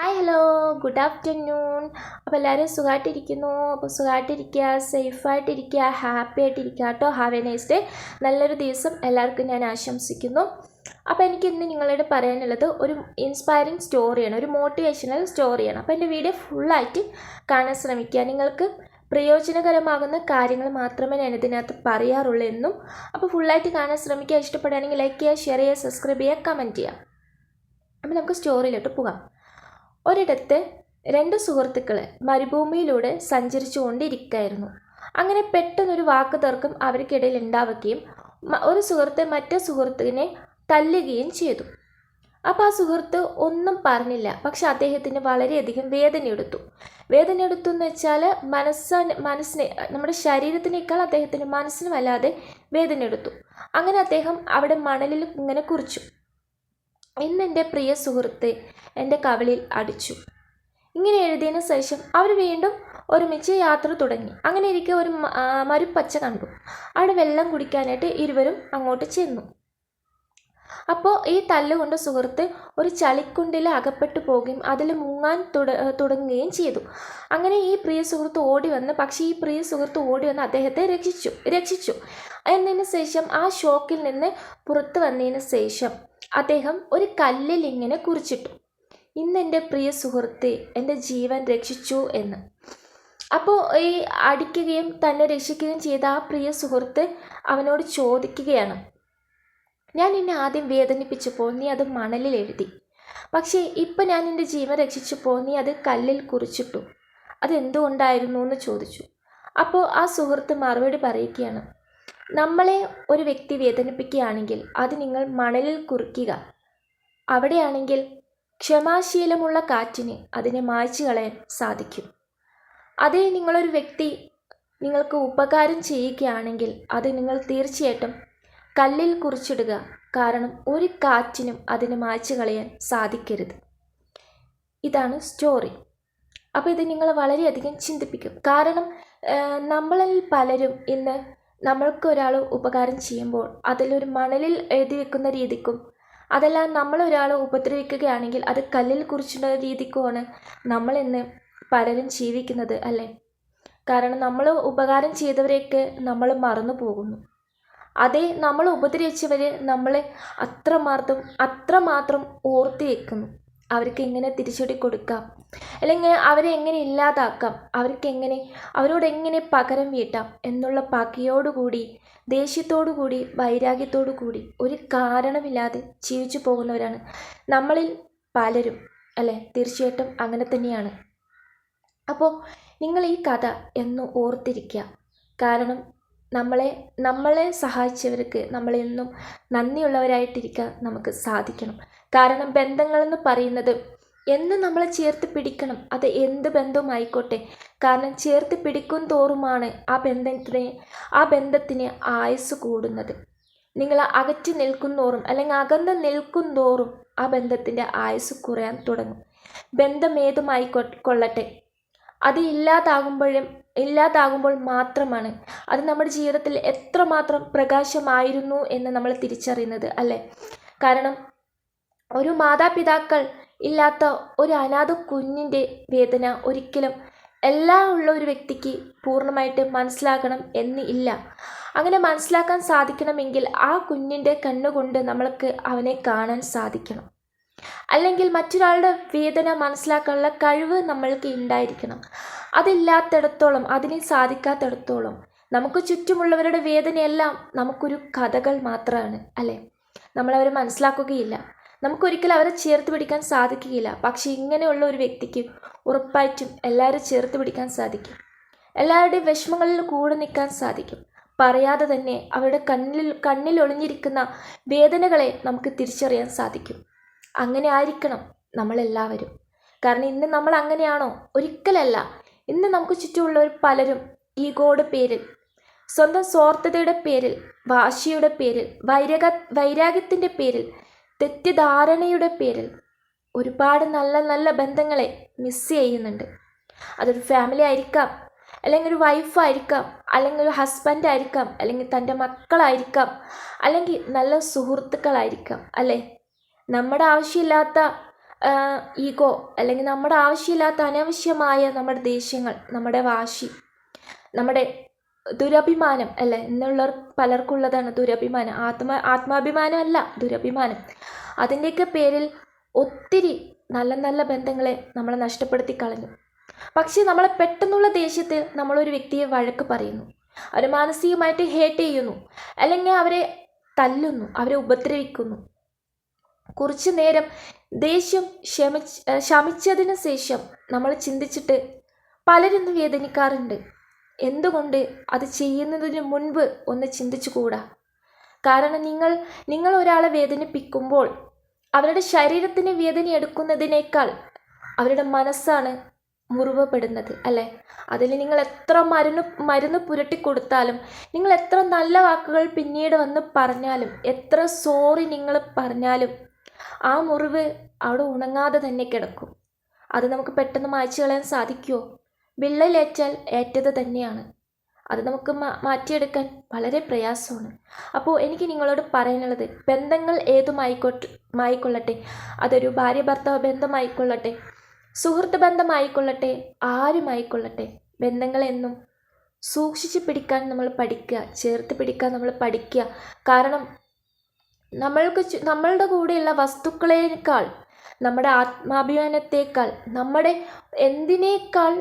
Hi hello good afternoon അപ്പോൾ എല്ലാവരും സുഖമായിട്ടിരിക്കുന്നു അപ്പോൾ സുഖമായിട്ടിരിക്കുക സേഫായിട്ടിരിക്കുക ഹാപ്പി ആയിട്ടിരിക്കുക കേട്ടോ. ഹാവ് എ നൈസ് ഡേ നല്ലൊരു ദിവസം എല്ലാവർക്കും ഞാൻ ആശംസിക്കുന്നു. അപ്പോൾ എനിക്ക് ഇന്ന് നിങ്ങളോട് പറയാനുള്ളത് ഒരു ഇൻസ്പയറിങ് സ്റ്റോറിയാണ് ഒരു മോട്ടിവേഷണൽ സ്റ്റോറിയാണ് അപ്പോൾ എന്റെ വീഡിയോ ഫുള്ളായിട്ട് കാണാൻ ശ്രമിക്കുക. നിങ്ങൾക്ക് പ്രയോജനകരമാകുന്ന കാര്യങ്ങൾ മാത്രമേ ഞാൻ ഇതിനകത്ത് പറയാറുള്ളൂ എന്നും. അപ്പോൾ ഫുള്ളായിട്ട് കാണാൻ ശ്രമിക്കുക. ഇഷ്ടപ്പെടുകയാണെങ്കിൽ ലൈക്ക് ചെയ്യുക ഷെയർ ചെയ്യുക സബ്സ്ക്രൈബ് ചെയ്യുക കമന്റ് ചെയ്യുക. അപ്പോൾ നമുക്ക് സ്റ്റോറിയിലോട്ട് പോകാം. ഒരിടത്ത് രണ്ട് സുഹൃത്തുക്കൾ മരുഭൂമിയിലൂടെ സഞ്ചരിച്ചു കൊണ്ടിരിക്കുകയായിരുന്നു അങ്ങനെ പെട്ടെന്നൊരു വാക്ക് തർക്കം അവർക്കിടയിൽ ഉണ്ടാവുകയും ഒരു സുഹൃത്ത് മറ്റേ സുഹൃത്തിനെ തല്ലുകയും ചെയ്തു. അപ്പോൾ ആ സുഹൃത്ത് ഒന്നും പറഞ്ഞില്ല പക്ഷെ അദ്ദേഹത്തിന് വളരെയധികം വേദനയെടുത്തു. വേദനയെടുത്തു എന്ന് വെച്ചാൽ മനസ്സിന് മനസ്സിനെ നമ്മുടെ ശരീരത്തിനേക്കാൾ അദ്ദേഹത്തിന്റെ മനസ്സിന് വല്ലാതെ വേദനയെടുത്തു. അങ്ങനെ അദ്ദേഹം അവിടെ മണലിൽ ഇങ്ങനെ കുറിച്ചു. ഇന്ന് എന്റെ പ്രിയ സുഹൃത്തെ എന്റെ കവളിൽ അടിച്ചു. ഇങ്ങനെ എഴുതിയതിന് ശേഷം അവർ വീണ്ടും ഒരുമിച്ച് യാത്ര തുടങ്ങി. അങ്ങനെ ഇരിക്കെ ഒരു മരുപ്പച്ച കണ്ടു. അവിടെ വെള്ളം കുടിക്കാനായിട്ട് ഇരുവരും അങ്ങോട്ട് ചെന്നു. അപ്പോൾ ഈ തല്ലുകൊണ്ട് സുഹൃത്ത് ഒരു ചളിക്കുണ്ടിൽ അകപ്പെട്ടു പോകുകയും അതിൽ മുങ്ങാൻ തുട തുടങ്ങുകയും ചെയ്തു. അങ്ങനെ ഈ പ്രിയ സുഹൃത്ത് ഓടി വന്ന് പക്ഷേ ഈ പ്രിയ സുഹൃത്ത് ഓടി വന്ന് അദ്ദേഹത്തെ രക്ഷിച്ചു രക്ഷിച്ചു. എന്നതിന് ശേഷം ആ ഷോക്കിൽ നിന്ന് പുറത്തു വന്നതിന് ശേഷം അദ്ദേഹം ഒരു കല്ലിൽ ഇങ്ങനെ കുറിച്ചിട്ടു. ഇന്ന് എന്റെ പ്രിയ സുഹൃത്തെ എന്റെ ജീവൻ രക്ഷിച്ചു എന്ന്. അപ്പോൾ ഈ അടിക്കുകയും തന്നെ രക്ഷിക്കുകയും ചെയ്ത ആ പ്രിയ സുഹൃത്ത് അവനോട് ചോദിക്കുകയാണ് ഞാൻ നിന്നെ ആദ്യം വേദനിപ്പിച്ചപ്പോൾ നീ അത് മണലിൽ എഴുതി. പക്ഷേ ഇപ്പം ഞാൻ നിന്റെ ജീവൻ രക്ഷിച്ചപ്പോൾ നീ അത് കല്ലിൽ കുറിച്ചിട്ടു. അതെന്തുകൊണ്ടായിരുന്നു? എന്ന് ചോദിച്ചു. അപ്പോൾ ആ സുഹൃത്ത് മറുപടി പറയുകയാണ് നമ്മളെ ഒരു വ്യക്തി വേദനിപ്പിക്കുകയാണെങ്കിൽ അത് നിങ്ങൾ മണലിൽ കുറിക്കുക. അവിടെയാണെങ്കിൽ ക്ഷമാശീലമുള്ള കാറ്റിന് അതിനെ മായ്ച്ചു കളയാൻ സാധിക്കും. അതേ നിങ്ങളൊരു വ്യക്തി നിങ്ങൾക്ക് ഉപകാരം ചെയ്യുകയാണെങ്കിൽ അത് നിങ്ങൾ തീർച്ചയായിട്ടും കല്ലിൽ കുറിച്ചിടുക. കാരണം ഒരു കാറ്റിനും അതിനെ മായ്ച്ചു കളയാൻ സാധിക്കരുത്. ഇതാണ് സ്റ്റോറി. അപ്പോൾ ഇത് നിങ്ങളെ വളരെയധികം ചിന്തിപ്പിക്കും. കാരണം നമ്മളിൽ പലരും ഇന്ന് നമ്മൾക്ക് ഒരാൾ ഉപകാരം ചെയ്യുമ്പോൾ അതിലൊരു മണലിൽ എഴുതി വെക്കുന്ന രീതിക്കും അതല്ല നമ്മൾ ഒരാളെ ഉപദ്രവിക്കുകയാണെങ്കിൽ അത് കല്ലിൽ കുറിച്ചിടുന്ന രീതിക്കുമാണ് നമ്മൾ ഇന്ന് പലരും ജീവിക്കുന്നത് അല്ലേ? കാരണം നമ്മൾ ഉപകാരം ചെയ്തവരെയൊക്കെ നമ്മൾ മറന്നു പോകുന്നു. അതേ നമ്മൾ ഉപദ്രവിച്ചവരെ നമ്മളെ അത്രമാത്രം അത്രമാത്രം ഓർത്തി വെക്കുന്നു അവർക്ക് എങ്ങനെ തിരിച്ചടി കൊടുക്കാം? അല്ലെങ്കിൽ അവരെ എങ്ങനെ ഇല്ലാതാക്കാം? അവർക്ക് എങ്ങനെ അവരോട് എങ്ങനെ പകരം വീട്ടാം? എന്നുള്ള പകയോടുകൂടി ദേഷ്യത്തോടു കൂടി വൈരാഗ്യത്തോടു കൂടി ഒരു കാരണമില്ലാതെ ജീവിച്ചു പോകുന്നവരാണ് നമ്മളിൽ പലരും അല്ലേ? തീർച്ചയായിട്ടും അങ്ങനെ തന്നെയാണ്. അപ്പോൾ നിങ്ങൾ ഈ കഥ എന്ന് ഓർത്തിരിക്കുക. കാരണം നമ്മളെ നമ്മളെ സഹായിച്ചവർക്ക് നമ്മളെന്നും നന്ദിയുള്ളവരായിട്ടിരിക്കാൻ നമുക്ക് സാധിക്കണം. കാരണം ബന്ധങ്ങളെന്ന് പറയുന്നത് എന്ന് നമ്മൾ ചേർത്ത് പിടിക്കണം. അത് എന്ത് ബന്ധവുമായിക്കോട്ടെ. കാരണം ചേർത്ത് പിടിക്കും തോറുമാണ് ആ ബന്ധത്തിന് ആ ബന്ധത്തിന് ആയുസ് കൂടുന്നത്. നിങ്ങൾ അകറ്റി നിൽക്കുന്നോറും അല്ലെങ്കിൽ അകന്ന് നിൽക്കും തോറും ആ ബന്ധത്തിന്റെ ആയുസ് കുറയാൻ തുടങ്ങും. ബന്ധം ഏതുമായി കൊള്ളട്ടെ? അത് ഇല്ലാതാകുമ്പോഴും ഇല്ലാതാകുമ്പോൾ മാത്രമാണ്. അത് നമ്മുടെ ജീവിതത്തിൽ എത്രമാത്രം പ്രകാശമായിരുന്നു എന്ന് നമ്മൾ തിരിച്ചറിയുന്നത് അല്ലേ? കാരണം ഒരു മാതാപിതാക്കൾ ഇല്ലാത്ത ഒരു അനാഥ കുഞ്ഞിന്റെ വേദന ഒരിക്കലും എല്ലാം ഉള്ള ഒരു വ്യക്തിക്ക് പൂർണമായിട്ട് മനസ്സിലാക്കണം എന്ന് ഇല്ല. അങ്ങനെ മനസ്സിലാക്കാൻ സാധിക്കണമെങ്കിൽ ആ കുഞ്ഞിന്റെ കണ്ണുകൊണ്ട് നമ്മൾക്ക് അവനെ കാണാൻ സാധിക്കണം. അല്ലെങ്കിൽ മറ്റൊരാളുടെ വേദന മനസ്സിലാക്കാനുള്ള കഴിവ് നമ്മൾക്ക് ഉണ്ടായിരിക്കണം. അതില്ലാത്തിടത്തോളം അതിനെ സാധിക്കാത്തിടത്തോളം നമുക്ക് ചുറ്റുമുള്ളവരുടെ വേദനയെല്ലാം നമുക്കൊരു കഥകൾ മാത്രമാണ് അല്ലേ? നമ്മളവരെ മനസ്സിലാക്കുകയില്ല. നമുക്കൊരിക്കലും അവരെ ചേർത്ത് പിടിക്കാൻ സാധിക്കുകയില്ല. പക്ഷേ ഇങ്ങനെയുള്ള ഒരു വ്യക്തിക്ക് ഉറപ്പായിട്ടും എല്ലാവരും ചേർത്ത് പിടിക്കാൻ സാധിക്കും. എല്ലാവരുടെയും വിഷമങ്ങളിൽ കൂടെ നിൽക്കാൻ സാധിക്കും. പറയാതെ തന്നെ അവരുടെ കണ്ണിൽ കണ്ണിൽ ഒളിഞ്ഞിരിക്കുന്ന വേദനകളെ നമുക്ക് തിരിച്ചറിയാൻ സാധിക്കും. അങ്ങനെ ആയിരിക്കണം നമ്മളെല്ലാവരും. കാരണം ഇന്ന് നമ്മൾ അങ്ങനെയാണോ? ഒരിക്കലല്ല. ഇന്ന് നമുക്ക് ചുറ്റുമുള്ളവർ പലരും ഈഗോയുടെ പേരിൽ സ്വന്തം സ്വാർത്ഥതയുടെ പേരിൽ വാശിയുടെ പേരിൽ വൈരാഗ വൈരാഗ്യത്തിന്റെ പേരിൽ തെറ്റിദ്ധാരണയുടെ പേരിൽ ഒരുപാട് നല്ല നല്ല ബന്ധങ്ങളെ മിസ് ചെയ്യുന്നുണ്ട്. അതൊരു ഫാമിലി ആയിരിക്കാം അല്ലെങ്കിൽ ഒരു വൈഫായിരിക്കാം അല്ലെങ്കിൽ ഒരു ഹസ്ബൻഡ് ആയിരിക്കാം അല്ലെങ്കിൽ തന്റെ മക്കളായിരിക്കാം അല്ലെങ്കിൽ നല്ല സുഹൃത്തുക്കളായിരിക്കാം അല്ലേ? നമ്മുടെ ആവശ്യമില്ലാത്ത ഈഗോ അല്ലെങ്കിൽ നമ്മുടെ ആവശ്യമില്ലാത്ത അനാവശ്യമായ നമ്മുടെ ദേഷ്യങ്ങൾ നമ്മുടെ വാശി നമ്മുടെ ദുരഭിമാനം അല്ലേ? എന്നുള്ളവർ പലർക്കുള്ളതാണ് ദുരഭിമാനം. ആത്മാ ആത്മാഭിമാനമല്ല ദുരഭിമാനം. അതിന്റെയൊക്കെ പേരിൽ ഒത്തിരി നല്ല നല്ല ബന്ധങ്ങളെ നമ്മൾ നഷ്ടപ്പെടുത്തി കളഞ്ഞു. പക്ഷേ നമ്മളെ പെട്ടെന്നുള്ള ദേഷ്യത്തിൽ നമ്മളൊരു വ്യക്തിയെ വഴക്ക് പറയുന്നു. അവർ മാനസികമായിട്ട് ഹേറ്റ് ചെയ്യുന്നു. അല്ലെങ്കിൽ അവരെ തല്ലുന്നു അവരെ ഉപദ്രവിക്കുന്നു. കുറച്ചു നേരം ദേഷ്യം ക്ഷമിച്ച് ശമിച്ചതിന് ശേഷം നമ്മൾ ചിന്തിച്ചിട്ട് പലരൊന്നും വേദനിക്കാറുണ്ട്. എന്തുകൊണ്ട് അത് ചെയ്യുന്നതിന് മുൻപ് ഒന്ന് ചിന്തിച്ചുകൂടാ? കാരണം നിങ്ങൾ നിങ്ങൾ ഒരാളെ വേദനിപ്പിക്കുമ്പോൾ അവരുടെ ശരീരത്തിന് വേദന എടുക്കുന്നതിനേക്കാൾ അവരുടെ മനസ്സാണ് മുറിവപ്പെടുന്നത് അല്ലേ? അതിൽ നിങ്ങൾ എത്ര മരുന്ന് മരുന്ന് പുരട്ടി കൊടുത്താലും നിങ്ങൾ എത്ര നല്ല വാക്കുകൾ പിന്നീട് വന്ന് പറഞ്ഞാലും എത്ര സോറി നിങ്ങൾ പറഞ്ഞാലും ആ മുറിവ് അവിടെ ഉണങ്ങാതെ തന്നെ കിടക്കും. അത് നമുക്ക് പെട്ടെന്ന് മായ്ച്ചു കളയാൻ സാധിക്കുമോ വിള്ളലേറ്റാൽ ഏറ്റത് തന്നെയാണ്. അത് നമുക്ക് മാറ്റിയെടുക്കാൻ വളരെ പ്രയാസമാണ്. അപ്പോൾ എനിക്ക് നിങ്ങളോട് പറയാനുള്ളത് ബന്ധങ്ങൾ ഏതുമായിക്കോട്ടെ മായിക്കൊള്ളട്ടെ? അതൊരു ഭാര്യ ഭർത്താവ് ബന്ധമായിക്കൊള്ളട്ടെ? സുഹൃത്ത് ബന്ധമായിക്കൊള്ളട്ടെ? ആരുമായിക്കൊള്ളട്ടെ? ബന്ധങ്ങളെന്നും സൂക്ഷിച്ച് പിടിക്കാൻ നമ്മൾ പഠിക്കുക ചേർത്ത് പിടിക്കാൻ നമ്മൾ പഠിക്കുക. കാരണം നമ്മൾക്ക് നമ്മളുടെ കൂടെയുള്ള വസ്തുക്കളേക്കാൾ നമ്മുടെ ആത്മാഭിമാനത്തേക്കാൾ നമ്മുടെ എന്തിനേക്കാൾ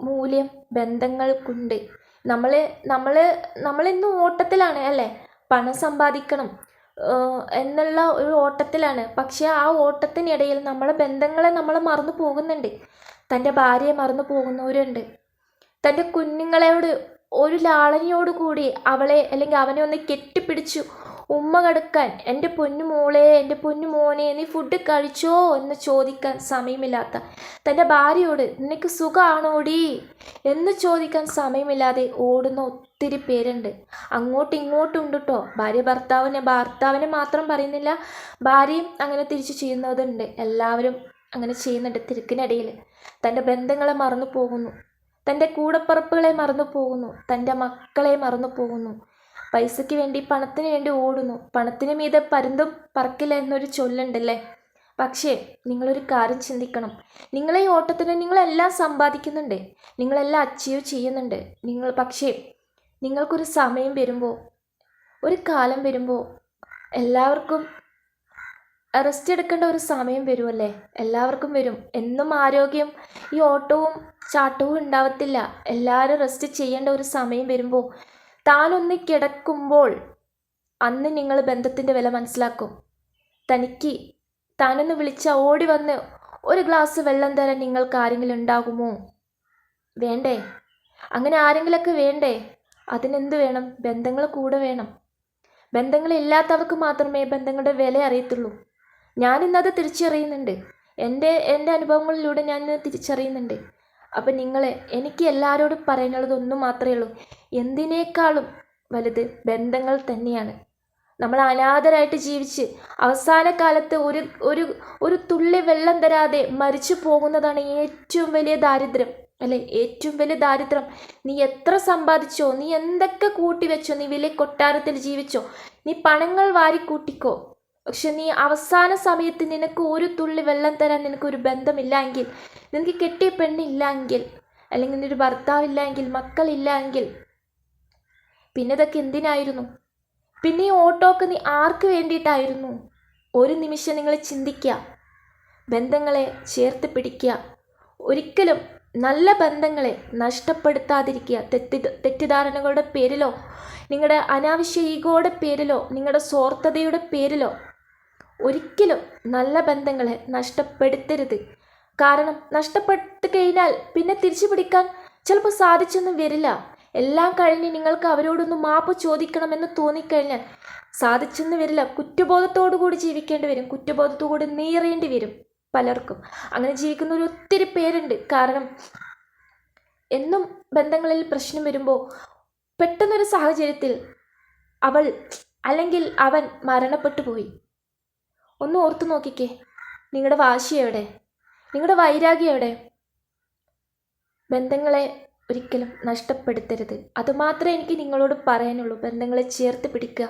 മൂല്യം ബന്ധങ്ങൾക്കുണ്ട്. നമ്മൾ നമ്മൾ നമ്മളിന്നും ഓട്ടത്തിലാണ് അല്ലേ? പണം സമ്പാദിക്കണം എന്നുള്ള ഒരു ഓട്ടത്തിലാണ്. പക്ഷേ ആ ഓട്ടത്തിനിടയിൽ നമ്മളെ ബന്ധങ്ങളെ നമ്മൾ മറന്നു പോകുന്നുണ്ട്. തന്റെ ഭാര്യയെ മറന്നു പോകുന്നവരുണ്ട്. തന്റെ കുഞ്ഞുങ്ങളോട് ഒരു ലാളനയോട് കൂടി അവളെ അല്ലെങ്കിൽ അവനെ ഒന്ന് കെട്ടിപ്പിടിച്ചു ഉമ്മ കടക്കാൻ എന്റെ പൊന്നു മോളെ എന്റെ പൊന്നു മോനെ നീ ഫുഡ് കഴിച്ചോ? എന്ന് ചോദിക്കാൻ സമയമില്ലാത്ത തന്റെ ഭാര്യയോട് നിനക്ക് സുഖമാണോടി എന്ന് ചോദിക്കാൻ സമയമില്ലാതെ ഓടുന്ന ഒത്തിരി പേരുണ്ട്. അങ്ങോട്ടും ഇങ്ങോട്ടും ഉണ്ട് കേട്ടോ ഭാര്യ ഭർത്താവിനെ ഭർത്താവിനെ മാത്രം പറയുന്നില്ല. ഭാര്യയും അങ്ങനെ തിരിച്ചു ചെയ്യുന്നതുണ്ട്. എല്ലാവരും അങ്ങനെ ചെയ്യുന്നുണ്ട് തിരക്കിനിടയിൽ. തന്റെ ബന്ധങ്ങളെ മറന്നു പോകുന്നു. തന്റെ കൂടപ്പറപ്പുകളെ മറന്നു പോകുന്നു. തന്റെ മക്കളെ മറന്നു പോകുന്നു. പൈസയ്ക്ക് വേണ്ടി പണത്തിന് വേണ്ടി ഓടുന്നു. പണത്തിന് മീതെ പരുന്തും പറക്കില്ല എന്നൊരു ചൊല്ലുണ്ടല്ലേ? പക്ഷേ നിങ്ങളൊരു കാര്യം ചിന്തിക്കണം. നിങ്ങളെ ഈ ഓട്ടത്തിന് നിങ്ങളെല്ലാം സമ്പാദിക്കുന്നുണ്ട്. നിങ്ങളെല്ലാം അച്ചീവ് ചെയ്യുന്നുണ്ട്. നിങ്ങൾ പക്ഷേ നിങ്ങൾക്കൊരു സമയം വരുമ്പോൾ ഒരു കാലം വരുമ്പോൾ എല്ലാവർക്കും റെസ്റ്റ് എടുക്കേണ്ട ഒരു സമയം വരുമല്ലേ എല്ലാവർക്കും വരും. എന്നും ആരോഗ്യം ഈ ഓട്ടവും ചാട്ടവും ഉണ്ടാവത്തില്ല. എല്ലാവരും റെസ്റ്റ് ചെയ്യേണ്ട ഒരു സമയം വരുമ്പോൾ താനൊന്ന് കിടക്കുമ്പോൾ അന്ന് നിങ്ങൾ ബന്ധത്തിന്റെ വില മനസ്സിലാക്കും. തനിക്ക് താനൊന്ന് വിളിച്ച ഓടി വന്ന് ഒരു ഗ്ലാസ് വെള്ളം തരാൻ നിങ്ങൾക്ക് ആരെങ്കിലും ഉണ്ടാകുമോ? വേണ്ടേ? അങ്ങനെ ആരെങ്കിലൊക്കെ വേണ്ടേ? അതിനെന്ത് വേണം? ബന്ധങ്ങൾ കൂടെ വേണം. ബന്ധങ്ങളില്ലാത്തവർക്ക് മാത്രമേ ബന്ധങ്ങളുടെ വില അറിയത്തുള്ളൂ. ഞാനിന്നത് തിരിച്ചറിയുന്നുണ്ട്. എന്റെ എന്റെ അനുഭവങ്ങളിലൂടെ ഞാൻ തിരിച്ചറിയുന്നുണ്ട്. അപ്പം നിങ്ങൾ എനിക്ക് എല്ലാവരോടും പറയാനുള്ളത് ഒന്നും മാത്രമേ ഉള്ളൂ. എന്തിനേക്കാളും വലുത് ബന്ധങ്ങൾ തന്നെയാണ്. നമ്മൾ അനാഥരായിട്ട് ജീവിച്ച് അവസാന കാലത്ത് ഒരു ഒരു ഒരു തുള്ളി വെള്ളം തരാതെ മരിച്ചു പോകുന്നതാണ് ഏറ്റവും വലിയ ദാരിദ്ര്യം. അല്ലെ? ഏറ്റവും വലിയ ദാരിദ്ര്യം. നീ എത്ര സമ്പാദിച്ചോ നീ എന്തൊക്കെ കൂട്ടി വെച്ചോ നീ വലിയ കൊട്ടാരത്തിൽ ജീവിച്ചോ നീ പണങ്ങൾ വാരിക്കൂട്ടിക്കോ. പക്ഷെ നീ അവസാന സമയത്ത് നിനക്ക് ഒരു തുള്ളി വെള്ളം തരാൻ നിനക്കൊരു ബന്ധമില്ല എങ്കിൽ നിനക്ക് കെട്ടിയ പെണ്ണ് ഇല്ലെങ്കിൽ അല്ലെങ്കിൽ ഒരു ഭർത്താവില്ല എങ്കിൽ മക്കളില്ല എങ്കിൽ പിന്നെ ഇതൊക്കെ എന്തിനായിരുന്നു? പിന്നെ ഈ ഓട്ടോക്ക് നീ ആർക്ക് വേണ്ടിയിട്ടായിരുന്നു? ഒരു നിമിഷം നിങ്ങൾ ചിന്തിക്കുക. ബന്ധങ്ങളെ ചേർത്ത് പിടിക്കുക. ഒരിക്കലും നല്ല ബന്ധങ്ങളെ നഷ്ടപ്പെടുത്താതിരിക്കുക. തെറ്റി തെറ്റിദ്ധാരണകളുടെ പേരിലോ നിങ്ങളുടെ അനാവശ്യ ഈഗോയുടെ പേരിലോ നിങ്ങളുടെ സ്വാർത്ഥതയുടെ പേരിലോ ഒരിക്കലും നല്ല ബന്ധങ്ങളെ നഷ്ടപ്പെടുത്തരുത്. കാരണം നഷ്ടപ്പെട്ടു കഴിഞ്ഞാൽ പിന്നെ തിരിച്ചു പിടിക്കാൻ ചിലപ്പോൾ സാധിച്ചൊന്നും വരില്ല. എല്ലാം കഴിഞ്ഞ് നിങ്ങൾക്ക് അവരോടൊന്ന് മാപ്പ് ചോദിക്കണമെന്ന് തോന്നിക്കഴിഞ്ഞാൽ സാധിച്ചെന്ന് വരില്ല. കുറ്റബോധത്തോടു കൂടി ജീവിക്കേണ്ടി വരും. കുറ്റബോധത്തോടുകൂടി നീറേണ്ടി വരും പലർക്കും. അങ്ങനെ ജീവിക്കുന്ന ഒരു ഒത്തിരി പേരുണ്ട്. കാരണം എന്നും ബന്ധങ്ങളിൽ പ്രശ്നം വരുമ്പോൾ പെട്ടെന്നൊരു സാഹചര്യത്തിൽ അവൾ അല്ലെങ്കിൽ അവൻ മരണപ്പെട്ടു പോയി ഒന്ന് ഓർത്തു നോക്കിക്കേ. നിങ്ങളുടെ വാശി എവിടെ? നിങ്ങളുടെ വൈരാഗ്യം എവിടെ? ബന്ധങ്ങളെ ഒരിക്കലും നഷ്ടപ്പെടുത്തരുത്. അതുമാത്രമേ എനിക്ക് നിങ്ങളോട് പറയാനുള്ളൂ. ബന്ധങ്ങളെ ചേർത്ത് പിടിക്കുക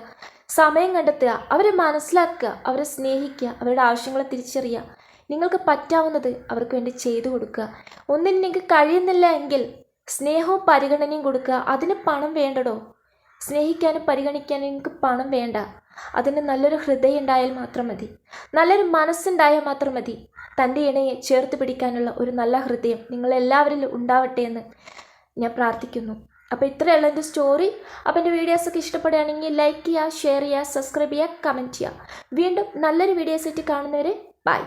സമയം കണ്ടെത്തുക അവരെ മനസ്സിലാക്കുക അവരെ സ്നേഹിക്കുക അവരുടെ ആവശ്യങ്ങളെ തിരിച്ചറിയുക. നിങ്ങൾക്ക് പറ്റാവുന്നത് അവർക്ക് വേണ്ടി ചെയ്തു കൊടുക്കുക. ഒന്നിനും നിങ്ങൾക്ക് കഴിയുന്നില്ല എങ്കിൽ സ്നേഹവും പരിഗണനയും കൊടുക്കുക. അതിന് പണം വേണ്ടടോ? സ്നേഹിക്കാനും പരിഗണിക്കാനും എനിക്ക് പണം വേണ്ട. അതിന് നല്ലൊരു ഹൃദയം ഉണ്ടായാൽ മാത്രം മതി. നല്ലൊരു മനസ്സുണ്ടായാൽ മാത്രം മതി. തന്റെ ഇണയെ ചേർത്ത് പിടിക്കാനുള്ള ഒരു നല്ല ഹൃദയം നിങ്ങളെല്ലാവരിലും ഉണ്ടാവട്ടെ എന്ന് ഞാൻ പ്രാർത്ഥിക്കുന്നു. അപ്പോൾ ഇത്രയുള്ള എന്റെ സ്റ്റോറി. അപ്പോൾ എന്റെ വീഡിയോസൊക്കെ ഇഷ്ടപ്പെടുകയാണെങ്കിൽ ലൈക്ക് ചെയ്യുക ഷെയർ ചെയ്യുക സബ്സ്ക്രൈബ് ചെയ്യുക കമന്റ് ചെയ്യുക. വീണ്ടും നല്ലൊരു വീഡിയോസ് വീഡിയോസായിട്ട് കാണുന്നവരെ ബൈ.